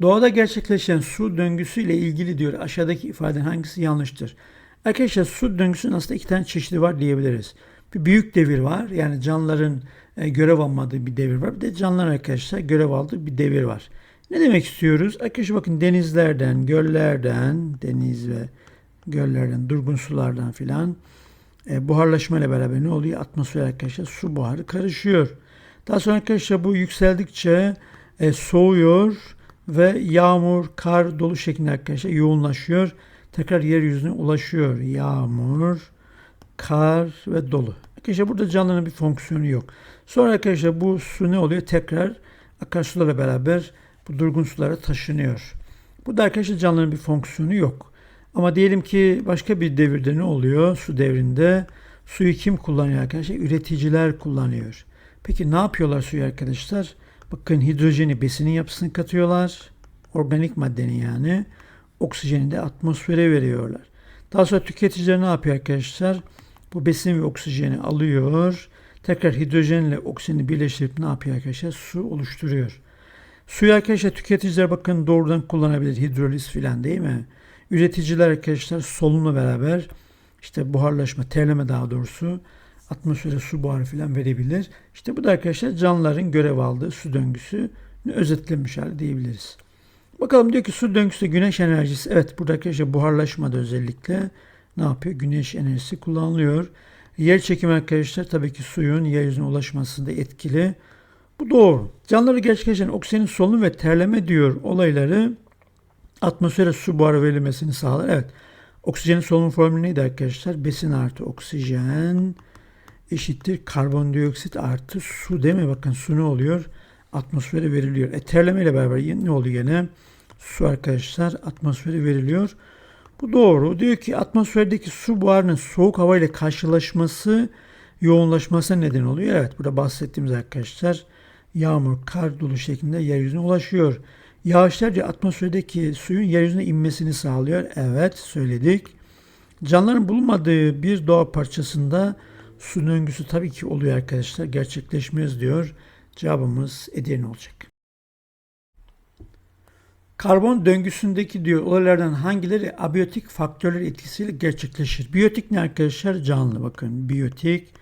Doğada gerçekleşen su döngüsü ile ilgili diyor aşağıdaki ifadenin hangisi yanlıştır? Arkadaşlar su döngüsünün aslında iki tane çeşidi var diyebiliriz. Bir büyük devir var. Yani canlıların e, görev almadığı bir devir var. Bir de canlıların arkadaşlar görev aldığı bir devir var. Ne demek istiyoruz? Arkadaşlar bakın denizlerden, göllerden, deniz ve göllerden, durgun sulardan filan e, buharlaşma ile beraber ne oluyor? Atmosfer arkadaşlar su buharı karışıyor. Daha sonra arkadaşlar bu yükseldikçe e, soğuyor ve yağmur, kar, dolu şeklinde arkadaşlar yoğunlaşıyor. Tekrar yeryüzüne ulaşıyor. Yağmur, kar ve dolu. Arkadaşlar burada canlının bir fonksiyonu yok. Sonra arkadaşlar bu su ne oluyor? Tekrar akarsularla beraber bu durgun sulara taşınıyor. Burada arkadaşlar canlının bir fonksiyonu yok. Ama diyelim ki başka bir devirde ne oluyor? Su devrinde suyu kim kullanıyor arkadaşlar? Üreticiler kullanıyor. Peki ne yapıyorlar suyu arkadaşlar? Bakın hidrojeni besinin yapısını katıyorlar. Organik maddenin yani. Oksijeni de atmosfere veriyorlar. Daha sonra tüketiciler ne yapıyor arkadaşlar? Bu besin ve oksijeni alıyor. Tekrar hidrojenle oksijeni birleştirip ne yapıyor arkadaşlar? Su oluşturuyor. Suyu arkadaşlar tüketiciler bakın doğrudan kullanabilir. Hidroliz filan değil mi? Üreticiler arkadaşlar solunumla beraber işte buharlaşma, terleme daha doğrusu atmosfere su buharı filan verebilir. İşte bu da arkadaşlar canlıların görev aldığı su döngüsü özetlenmiş hali diyebiliriz. Bakalım diyor ki su döngüsü güneş enerjisi. Evet burada arkadaşlar buharlaşmada özellikle ne yapıyor? Güneş enerjisi kullanılıyor. Yer çekimi arkadaşlar tabii ki suyun yeryüzüne ulaşmasında etkili. Bu doğru. Canlıları gerçekleşen oksijenin solunum ve terleme diyor olayları atmosfere su buharı verilmesini sağlar. Evet. Oksijenin solunum formülü neydi arkadaşlar? Besin artı oksijen eşittir karbondioksit artı su değil mi? Bakın su ne oluyor? Atmosfere veriliyor. E terleme ile beraber ne oluyor gene? Su arkadaşlar atmosfere veriliyor. Bu doğru. Diyor ki atmosferdeki su buharının soğuk hava ile karşılaşması yoğunlaşmasına neden oluyor. Evet burada bahsettiğimiz arkadaşlar yağmur, kar dolu şeklinde yeryüzüne ulaşıyor. Yağışlarca atmosferdeki suyun yeryüzüne inmesini sağlıyor. Evet söyledik. Canlıların bulunmadığı bir doğa parçasında su döngüsü tabii ki oluyor arkadaşlar. Gerçekleşmez diyor. Cevabımız Edirne olacak. Karbon döngüsündeki diyor olaylardan hangileri abiyotik faktörler etkisiyle gerçekleşir? Biyotik ne arkadaşlar? Canlı bakın. Biyotik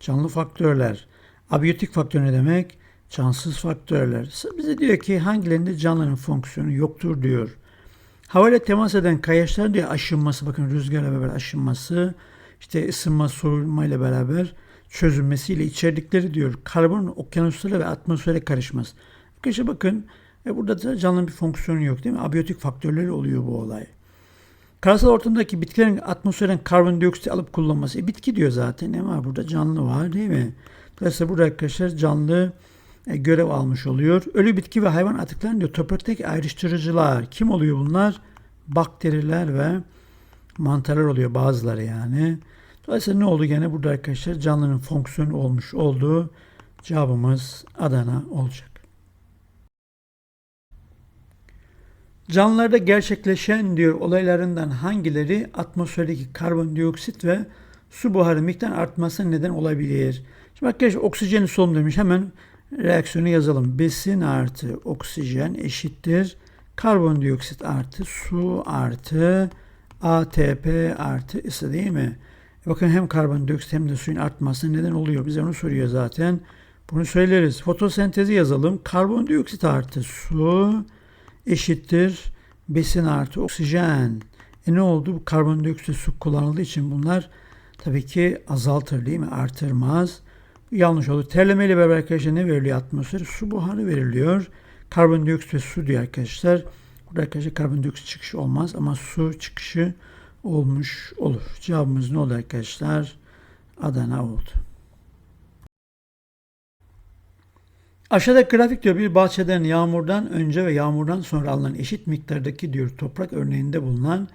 canlı faktörler. Abiyotik faktör ne demek? Cansız faktörler. Bize diyor ki hangilerinde canlının fonksiyonu yoktur diyor. Havayla temas eden kayaçlar diyor aşınması bakın rüzgarla beraber aşınması işte ısınma soğuma ile beraber çözülmesiyle içerdikleri diyor karbon okyanuslara ve atmosfere karışmaz. Arkadaşlar bakın e burada da canlının bir fonksiyonu yok değil mi? Abiyotik faktörleri oluyor bu olay. Karasal ortamdaki bitkilerin atmosferden karbondioksit alıp kullanması. E bitki diyor zaten. Ne var burada? Canlı var değil mi? Dolayısıyla burada arkadaşlar canlı e, görev almış oluyor. Ölü bitki ve hayvan atıklarını diyor topraktaki ayrıştırıcılar. Kim oluyor bunlar? Bakteriler ve mantarlar oluyor bazıları yani. Dolayısıyla ne oldu gene burada arkadaşlar canlının fonksiyonu olmuş olduğu cevabımız Adana olacak. Canlılarda gerçekleşen diyor olaylarından hangileri atmosferdeki karbondioksit ve su buharı miktarının artmasına neden olabilir? Şimdi arkadaşlar oksijeni solunum demiş. Hemen reaksiyonu yazalım. Besin artı oksijen eşittir. Karbondioksit artı su artı ATP artı ısı değil mi? Bakın hem karbondioksit hem de suyun artması neden oluyor? Bize onu soruyor zaten. Bunu söyleriz. Fotosentezi yazalım. Karbondioksit artı su eşittir besin artı oksijen. E ne oldu? Bu karbondioksit su kullanıldığı için bunlar tabii ki azaltır değil mi? Artırmaz. Yanlış oldu. Terleme ile beraber arkadaşlar ne veriliyor atmosfere? Su buharı veriliyor. Karbondioksit ve su diyor arkadaşlar. Burada arkadaşlar karbondioksit çıkışı olmaz ama su çıkışı olmuş olur. Cevabımız ne oldu arkadaşlar? Adana oldu. Aşağıda grafik diyor bir bahçeden yağmurdan önce ve yağmurdan sonra alınan eşit miktardaki diyor toprak örneğinde bulunan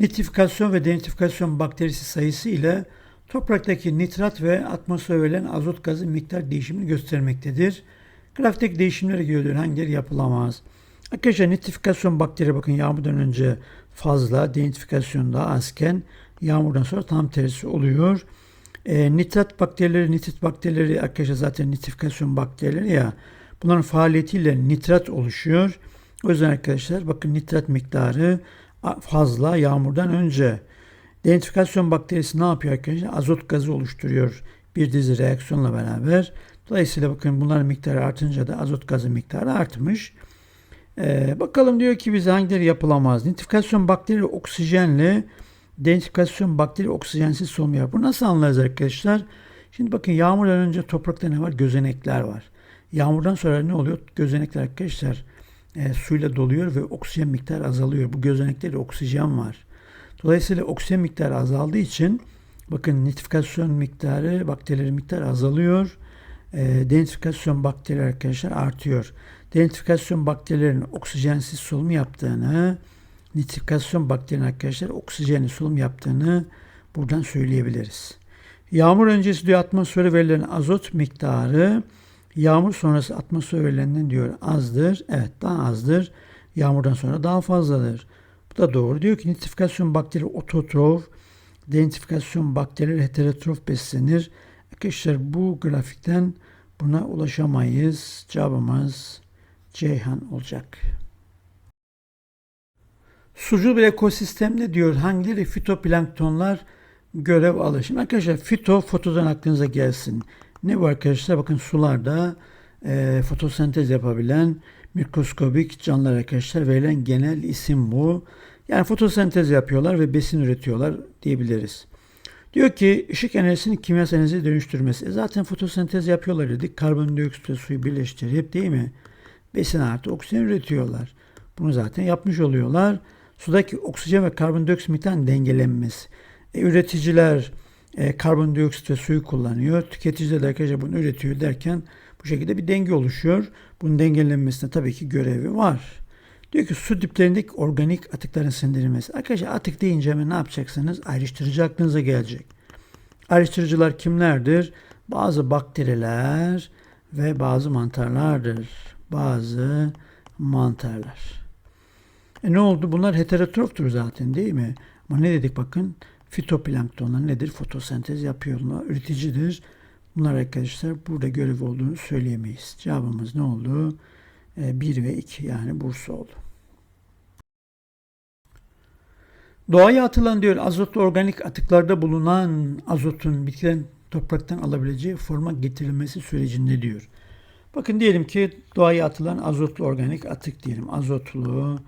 nitrifikasyon ve denitrifikasyon bakterisi sayısı ile topraktaki nitrat ve atmosfere verilen azot gazı miktar değişimini göstermektedir. Grafikteki değişimlere göre hangileri yapılamaz? Arkadaşlar nitrifikasyon bakteri bakın yağmurdan önce fazla, denitrifikasyon daha azken yağmurdan sonra tam tersi oluyor. E, nitrat bakterileri, nitrit bakterileri arkadaşlar zaten nitrifikasyon bakterileri ya bunların faaliyetiyle nitrat oluşuyor. O yüzden arkadaşlar bakın nitrat miktarı fazla yağmurdan önce. Denitrifikasyon bakterisi ne yapıyor arkadaşlar? Azot gazı oluşturuyor bir dizi reaksiyonla beraber. Dolayısıyla bakın bunların miktarı artınca da azot gazı miktarı artmış. Ee, bakalım diyor ki bize hangileri yapılamaz? Nitrifikasyon bakteri oksijenle denitrifikasyon bakteri oksijensiz solunum yapar. Bu nasıl anlarız arkadaşlar? Şimdi bakın yağmurdan önce toprakta ne var? Gözenekler var. Yağmurdan sonra ne oluyor? Gözenekler arkadaşlar e, suyla doluyor ve oksijen miktarı azalıyor. Bu gözeneklerde oksijen var. Dolayısıyla oksijen miktarı azaldığı için bakın nitrifikasyon miktarı, bakterilerin miktarı azalıyor. E, denitrifikasyon bakteri arkadaşlar artıyor. Denitrifikasyon bakterilerin oksijensiz solunum yaptığını, nitrifikasyon bakterinin arkadaşlar oksijenli solunum yaptığını buradan söyleyebiliriz. Yağmur öncesi diyor atmosfere verilen azot miktarı yağmur sonrası atmosfere verilenden diyor azdır. Evet daha azdır. Yağmurdan sonra daha fazladır. Bu da doğru. Diyor ki nitrifikasyon bakteri ototrof, denitrifikasyon bakterileri heterotrof beslenir. Arkadaşlar bu grafikten buna ulaşamayız. Cevabımız Ceyhan olacak. Sucul bir ekosistemde diyor hangileri fitoplanktonlar görev alır. Şimdi arkadaşlar fito fotodan aklınıza gelsin. Ne bu arkadaşlar? Bakın sularda e, fotosentez yapabilen mikroskobik canlılar arkadaşlar verilen genel isim bu. Yani fotosentez yapıyorlar ve besin üretiyorlar diyebiliriz. Diyor ki ışık enerjisini kimyasal enerjiye dönüştürmesi. E zaten fotosentez yapıyorlar dedik. Karbondioksit ve suyu birleştirip değil mi? Besin artı oksijen üretiyorlar. Bunu zaten yapmış oluyorlar. Sudaki oksijen ve karbondioksit miktarının dengelenmesi. E, üreticiler e, karbondioksit ve suyu kullanıyor. Tüketiciler de arkadaşlar bunu üretiyor derken bu şekilde bir denge oluşuyor. Bunun dengelenmesinde tabii ki görevi var. Diyor ki su diplerindeki organik atıkların sindirilmesi. Arkadaşlar atık deyince hemen ne yapacaksınız? Ayrıştırıcı aklınıza gelecek. Ayrıştırıcılar kimlerdir? Bazı bakteriler ve bazı mantarlardır. Bazı mantarlar. E ne oldu? Bunlar heterotroftur zaten değil mi? Ama ne dedik bakın? Fitoplanktonlar nedir? Fotosentez yapıyorlar. Üreticidir. Bunlar arkadaşlar burada görev olduğunu söyleyemeyiz. Cevabımız ne oldu? 1 ve 2 yani Bursa oldu. Doğaya atılan diyor azotlu organik atıklarda bulunan azotun bitkiden topraktan alabileceği forma getirilmesi sürecinde diyor. Bakın diyelim ki doğaya atılan azotlu organik atık diyelim. Azotlu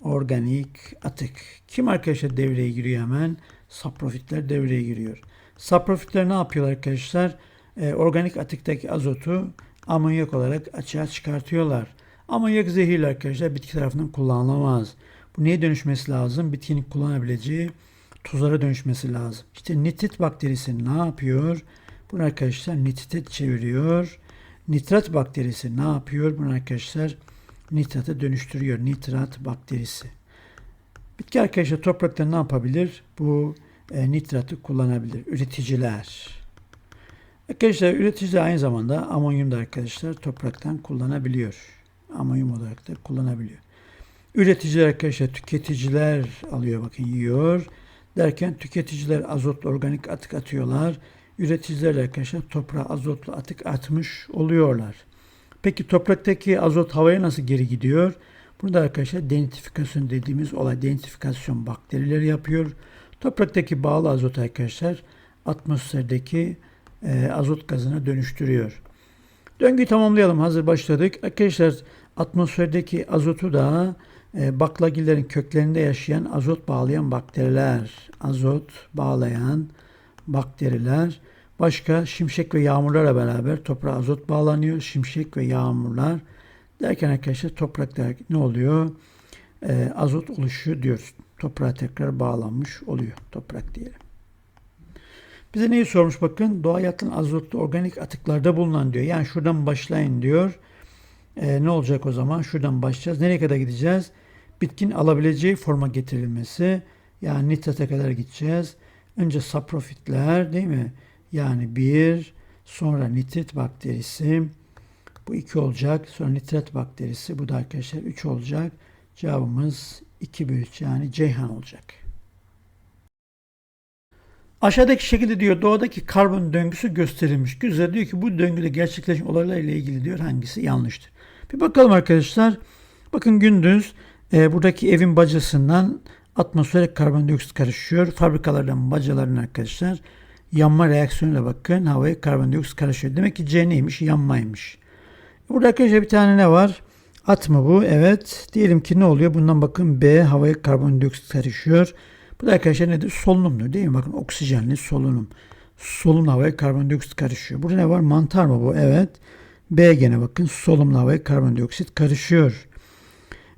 organik atık. Kim arkadaşlar devreye giriyor hemen? Saprofitler devreye giriyor. Saprofitler ne yapıyorlar arkadaşlar? Ee, organik atıktaki azotu amonyak olarak açığa çıkartıyorlar. Amonyak zehirli arkadaşlar bitki tarafından kullanılamaz. Bu neye dönüşmesi lazım? Bitkinin kullanabileceği tuzlara dönüşmesi lazım. İşte nitrit bakterisi ne yapıyor? Bunu arkadaşlar nitrite çeviriyor. Nitrat bakterisi ne yapıyor? Bunu arkadaşlar nitrata dönüştürüyor. Nitrat bakterisi. Bitki arkadaşlar toprakta ne yapabilir? Bu e, nitratı kullanabilir. Üreticiler. Arkadaşlar üreticiler aynı zamanda amonyum da arkadaşlar topraktan kullanabiliyor. Amonyum olarak da kullanabiliyor. Üreticiler arkadaşlar tüketiciler alıyor bakın yiyor. Derken tüketiciler azotlu organik atık atıyorlar. Üreticiler arkadaşlar toprağa azotlu atık atmış oluyorlar. Peki topraktaki azot havaya nasıl geri gidiyor? Burada arkadaşlar denitrifikasyon dediğimiz olay denitrifikasyon bakterileri yapıyor. Topraktaki bağlı azot arkadaşlar atmosferdeki e, azot gazına dönüştürüyor. Döngüyü tamamlayalım. Hazır başladık. Arkadaşlar atmosferdeki azotu da e, baklagillerin köklerinde yaşayan azot bağlayan bakteriler, azot bağlayan bakteriler Başka şimşek ve yağmurlarla beraber toprağa azot bağlanıyor. Şimşek ve yağmurlar derken arkadaşlar toprakta ne oluyor? Ee, azot oluşuyor diyoruz. Toprağa tekrar bağlanmış oluyor. Toprak diyelim. Bize neyi sormuş bakın? Doğa yatılan azotlu organik atıklarda bulunan diyor. Yani şuradan başlayın diyor. Ee, ne olacak o zaman? Şuradan başlayacağız. Nereye kadar gideceğiz? Bitkin alabileceği forma getirilmesi. Yani nitrate kadar gideceğiz. Önce saprofitler değil mi? Yani bir, sonra nitrit bakterisi. Bu iki olacak. Sonra nitrat bakterisi. Bu da arkadaşlar üç olacak. Cevabımız 2 bölü 3 yani Ceyhan olacak. Aşağıdaki şekilde diyor doğadaki karbon döngüsü gösterilmiş. Güzel diyor ki bu döngüde gerçekleşen olaylarla ilgili diyor hangisi yanlıştır. Bir bakalım arkadaşlar. Bakın gündüz e, buradaki evin bacasından atmosferik karbondioksit karışıyor. Fabrikalardan bacaların arkadaşlar yanma reaksiyonuyla bakın havaya karbondioksit karışıyor. Demek ki C neymiş? Yanmaymış. Burada arkadaşlar bir tane ne var? At mı bu? Evet. Diyelim ki ne oluyor? Bundan bakın B havaya karbondioksit karışıyor. Bu da arkadaşlar nedir? Solunumdur değil mi? Bakın oksijenli solunum. Solunum havaya karbondioksit karışıyor. Burada ne var? Mantar mı bu? Evet. B gene bakın solunumla havaya karbondioksit karışıyor.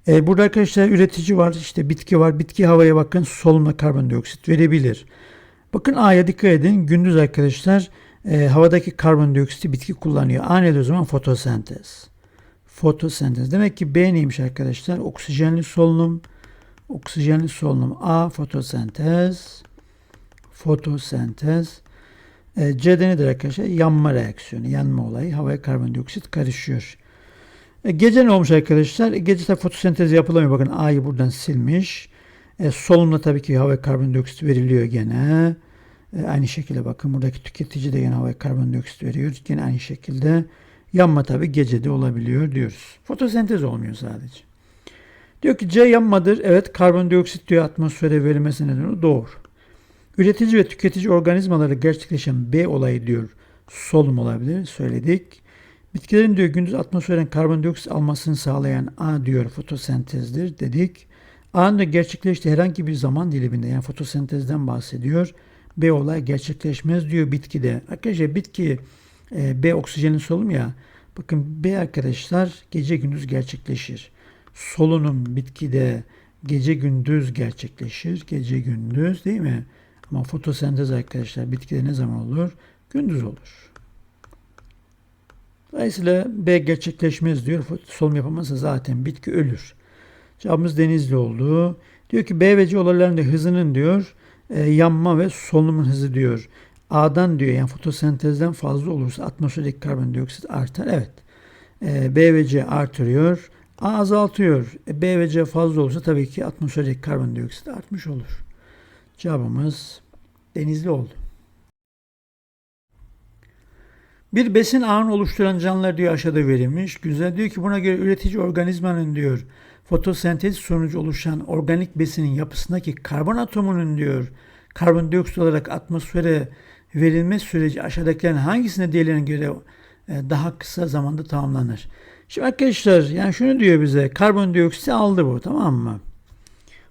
E, burada arkadaşlar üretici var. işte bitki var. Bitki havaya bakın solunumla karbondioksit verebilir. Bakın A'ya dikkat edin. Gündüz arkadaşlar e, havadaki karbondioksiti bitki kullanıyor. A nedir o zaman? Fotosentez. Fotosentez. Demek ki B neymiş arkadaşlar? Oksijenli solunum. Oksijenli solunum. A fotosentez. Fotosentez. E, C'de nedir arkadaşlar? Yanma reaksiyonu. Yanma olayı. Havaya karbondioksit karışıyor. E, gece ne olmuş arkadaşlar? E, gece de fotosentez yapılamıyor. Bakın A'yı buradan silmiş. E, solunumda tabii ki havaya karbondioksit veriliyor gene. E, aynı şekilde bakın buradaki tüketici de gene havaya karbondioksit veriyor. Gene aynı şekilde yanma tabii gecede olabiliyor diyoruz. Fotosentez olmuyor sadece. Diyor ki C yanmadır. Evet karbondioksit diyor atmosfere verilmesi nedeni doğru. Üretici ve tüketici organizmaları gerçekleşen B olayı diyor solunum olabilir söyledik. Bitkilerin diyor gündüz atmosferden karbondioksit almasını sağlayan A diyor fotosentezdir dedik. A'nın da gerçekleştiği herhangi bir zaman diliminde yani fotosentezden bahsediyor. B olay gerçekleşmez diyor bitkide. Arkadaşlar bitki e, B oksijenin solunum ya. Bakın B arkadaşlar gece gündüz gerçekleşir. Solunum bitkide gece gündüz gerçekleşir. Gece gündüz değil mi? Ama fotosentez arkadaşlar bitkide ne zaman olur? Gündüz olur. Dolayısıyla B gerçekleşmez diyor. Solunum yapamazsa zaten bitki ölür. Cevabımız Denizli oldu. Diyor ki B ve C olaylarında hızının diyor e, yanma ve solunumun hızı diyor. A'dan diyor yani fotosentezden fazla olursa atmosferdeki karbondioksit artar. Evet. E, B ve C artırıyor. A azaltıyor. E, B ve C fazla olursa tabii ki atmosferdeki karbondioksit artmış olur. Cevabımız denizli oldu. Bir besin ağını oluşturan canlılar diyor aşağıda verilmiş. Güzel diyor ki buna göre üretici organizmanın diyor fotosentez sonucu oluşan organik besinin yapısındaki karbon atomunun diyor karbondioksit olarak atmosfere verilme süreci aşağıdakilerin hangisine diğerlerine göre e, daha kısa zamanda tamamlanır? Şimdi arkadaşlar yani şunu diyor bize karbondioksit aldı bu tamam mı?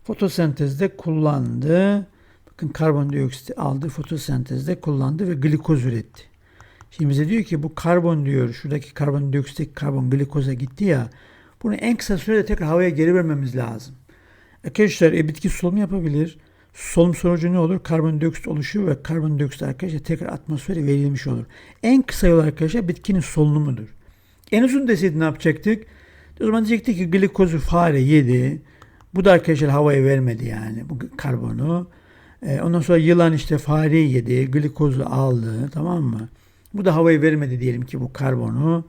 Fotosentezde kullandı. Bakın karbondioksit aldı fotosentezde kullandı ve glikoz üretti. Şimdi bize diyor ki bu karbon diyor şuradaki karbondioksit karbon glikoza gitti ya bunu en kısa sürede tekrar havaya geri vermemiz lazım. Arkadaşlar e, bitki solunum yapabilir. Solunum sonucu ne olur? Karbondioksit oluşuyor ve karbondioksit arkadaşlar tekrar atmosfere verilmiş olur. En kısa yol arkadaşlar bitkinin solunumudur. En uzun deseydi ne yapacaktık? O zaman diyecektik ki glikozu fare yedi. Bu da arkadaşlar havaya vermedi yani bu karbonu. E, ondan sonra yılan işte fareyi yedi. Glikozu aldı tamam mı? Bu da havaya vermedi diyelim ki bu karbonu.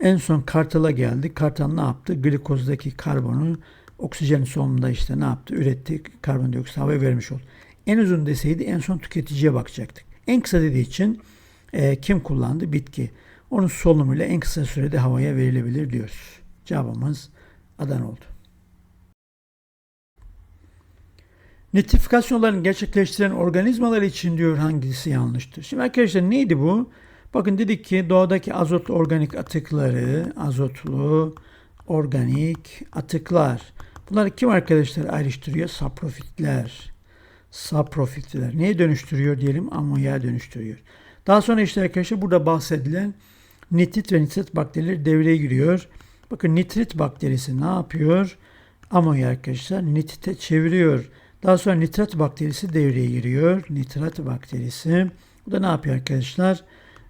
En son kartala geldi. Kartal ne yaptı? Glikozdaki karbonu oksijen sonunda işte ne yaptı? Üretti. Karbondioksit havaya vermiş oldu. En uzun deseydi en son tüketiciye bakacaktık. En kısa dediği için e, kim kullandı? Bitki. Onun solunumuyla en kısa sürede havaya verilebilir diyoruz. Cevabımız Adana oldu. Nitrifikasyonlarını gerçekleştiren organizmalar için diyor hangisi yanlıştır? Şimdi arkadaşlar neydi bu? Bakın dedik ki doğadaki azotlu organik atıkları, azotlu organik atıklar. Bunları kim arkadaşlar ayrıştırıyor? Saprofitler. Saprofitler. Neye dönüştürüyor diyelim? Amonya dönüştürüyor. Daha sonra işte arkadaşlar burada bahsedilen nitrit ve nitrit bakterileri devreye giriyor. Bakın nitrit bakterisi ne yapıyor? Amonya arkadaşlar nitrite çeviriyor. Daha sonra nitrat bakterisi devreye giriyor. Nitrat bakterisi. Bu da ne yapıyor arkadaşlar?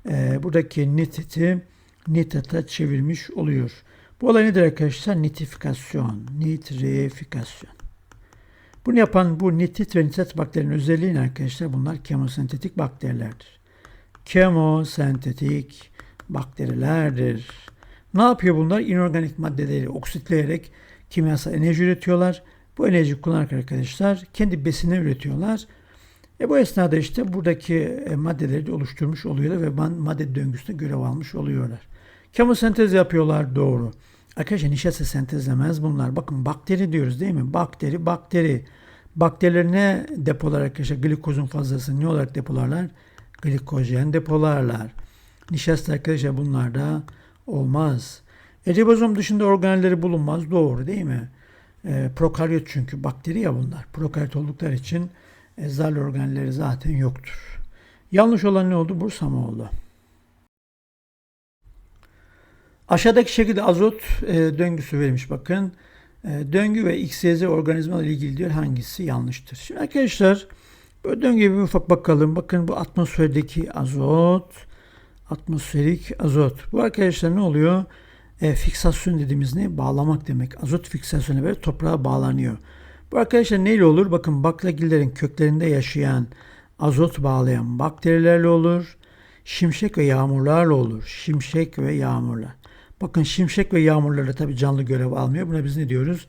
Ee, buradaki nitriti nitrata çevirmiş oluyor. Bu olay nedir arkadaşlar? Nitrifikasyon. Nitrifikasyon. Bunu yapan bu nitrit ve nitrat bakterinin özelliği arkadaşlar? Bunlar kemosentetik bakterilerdir. Kemosentetik bakterilerdir. Ne yapıyor bunlar? İnorganik maddeleri oksitleyerek kimyasal enerji üretiyorlar. Bu enerji kullanarak arkadaşlar kendi besini üretiyorlar. E bu esnada işte buradaki e, maddeleri de oluşturmuş oluyorlar ve madde döngüsünde görev almış oluyorlar. Kemosentez yapıyorlar doğru. Arkadaşlar nişasta sentezlemez bunlar. Bakın bakteri diyoruz değil mi? Bakteri, bakteri. Bakteriler ne depolar arkadaşlar? Glikozun fazlasını ne olarak depolarlar? Glikojen depolarlar. Nişasta arkadaşlar bunlarda olmaz. E, ribozom dışında organelleri bulunmaz. Doğru değil mi? E, prokaryot çünkü bakteri ya bunlar. Prokaryot oldukları için e, zarlı organelleri zaten yoktur. Yanlış olan ne oldu? Bursa mı oldu? Aşağıdaki şekilde azot e, döngüsü verilmiş bakın. E, döngü ve XYZ organizma ile ilgili diyor hangisi yanlıştır. Şimdi arkadaşlar bu döngüye bir ufak bakalım. Bakın bu atmosferdeki azot, atmosferik azot. Bu arkadaşlar ne oluyor? E, fiksasyon dediğimiz ne? Bağlamak demek. Azot fiksasyonu böyle toprağa bağlanıyor. Bu arkadaşlar neyle olur? Bakın baklagillerin köklerinde yaşayan azot bağlayan bakterilerle olur. Şimşek ve yağmurlarla olur. Şimşek ve yağmurlar. Bakın şimşek ve yağmurlarda tabi canlı görev almıyor. Buna biz ne diyoruz?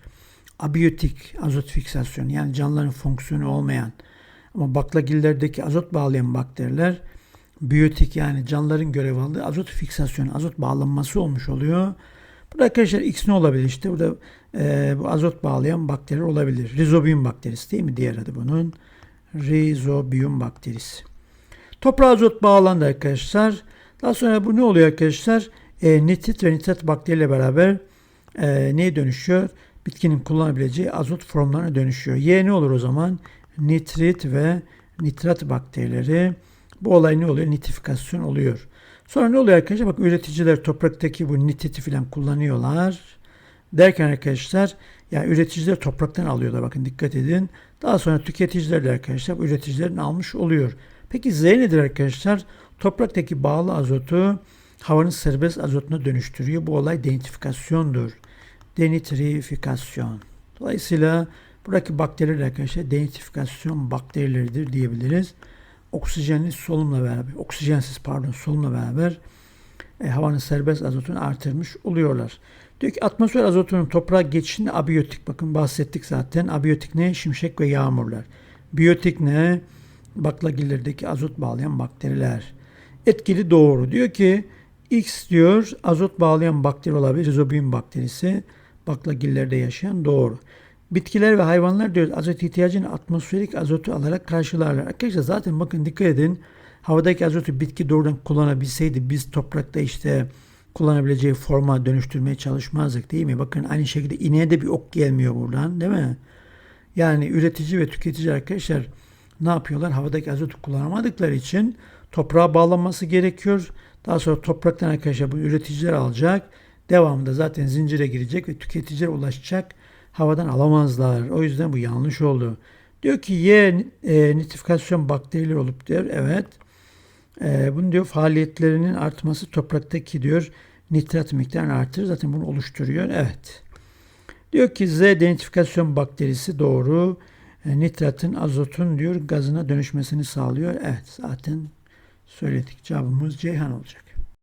Abiyotik azot fiksasyonu yani canlıların fonksiyonu olmayan ama baklagillerdeki azot bağlayan bakteriler biyotik yani canlıların görev aldığı azot fiksasyonu, azot bağlanması olmuş oluyor. Burada arkadaşlar X ne olabilir? İşte burada e, bu azot bağlayan bakteriler olabilir. Rizobiyum bakterisi değil mi? Diğer adı bunun. Rizobiyum bakterisi. Toprağa azot bağlandı arkadaşlar. Daha sonra bu ne oluyor arkadaşlar? E, nitrit ve nitrat bakteriyle beraber e, neye dönüşüyor? Bitkinin kullanabileceği azot formlarına dönüşüyor. Y ne olur o zaman? Nitrit ve nitrat bakterileri. Bu olay ne oluyor? Nitrifikasyon oluyor. Sonra ne oluyor arkadaşlar? Bak üreticiler topraktaki bu nitriti falan kullanıyorlar. Derken arkadaşlar yani üreticiler topraktan alıyorlar. Bakın dikkat edin. Daha sonra tüketiciler de arkadaşlar üreticilerin almış oluyor. Peki Z nedir arkadaşlar? Topraktaki bağlı azotu havanın serbest azotuna dönüştürüyor. Bu olay denitrifikasyondur. Denitrifikasyon. Dolayısıyla buradaki bakteriler arkadaşlar denitrifikasyon bakterileridir diyebiliriz. Oksijenli solunumla beraber, oksijensiz pardon solunumla beraber e, havanın serbest azotunu artırmış oluyorlar. Diyor ki atmosfer azotunun toprağa geçişinde abiyotik bakın bahsettik zaten. Abiyotik ne? Şimşek ve yağmurlar. Biyotik ne? Baklagillerdeki azot bağlayan bakteriler. Etkili doğru. Diyor ki X diyor azot bağlayan bakteri olabilir. Rizobiyum bakterisi. Baklagillerde yaşayan doğru. Bitkiler ve hayvanlar diyor azot ihtiyacını atmosferik azotu alarak karşılarlar. Arkadaşlar zaten bakın dikkat edin. Havadaki azotu bitki doğrudan kullanabilseydi biz toprakta işte kullanabileceği forma dönüştürmeye çalışmazdık değil mi? Bakın aynı şekilde ineğe de bir ok gelmiyor buradan değil mi? Yani üretici ve tüketici arkadaşlar ne yapıyorlar? Havadaki azotu kullanamadıkları için toprağa bağlanması gerekiyor. Daha sonra topraktan arkadaşlar bu üreticiler alacak. Devamında zaten zincire girecek ve tüketicilere ulaşacak. Havadan alamazlar. O yüzden bu yanlış oldu. Diyor ki Y e, nitrifikasyon bakterileri olup diyor. Evet. E, bunu diyor faaliyetlerinin artması topraktaki diyor nitrat miktarını artırır. Zaten bunu oluşturuyor. Evet. Diyor ki Z denitrifikasyon bakterisi doğru. E, nitratın azotun diyor gazına dönüşmesini sağlıyor. Evet zaten söyledik. Cevabımız Ceyhan olacak.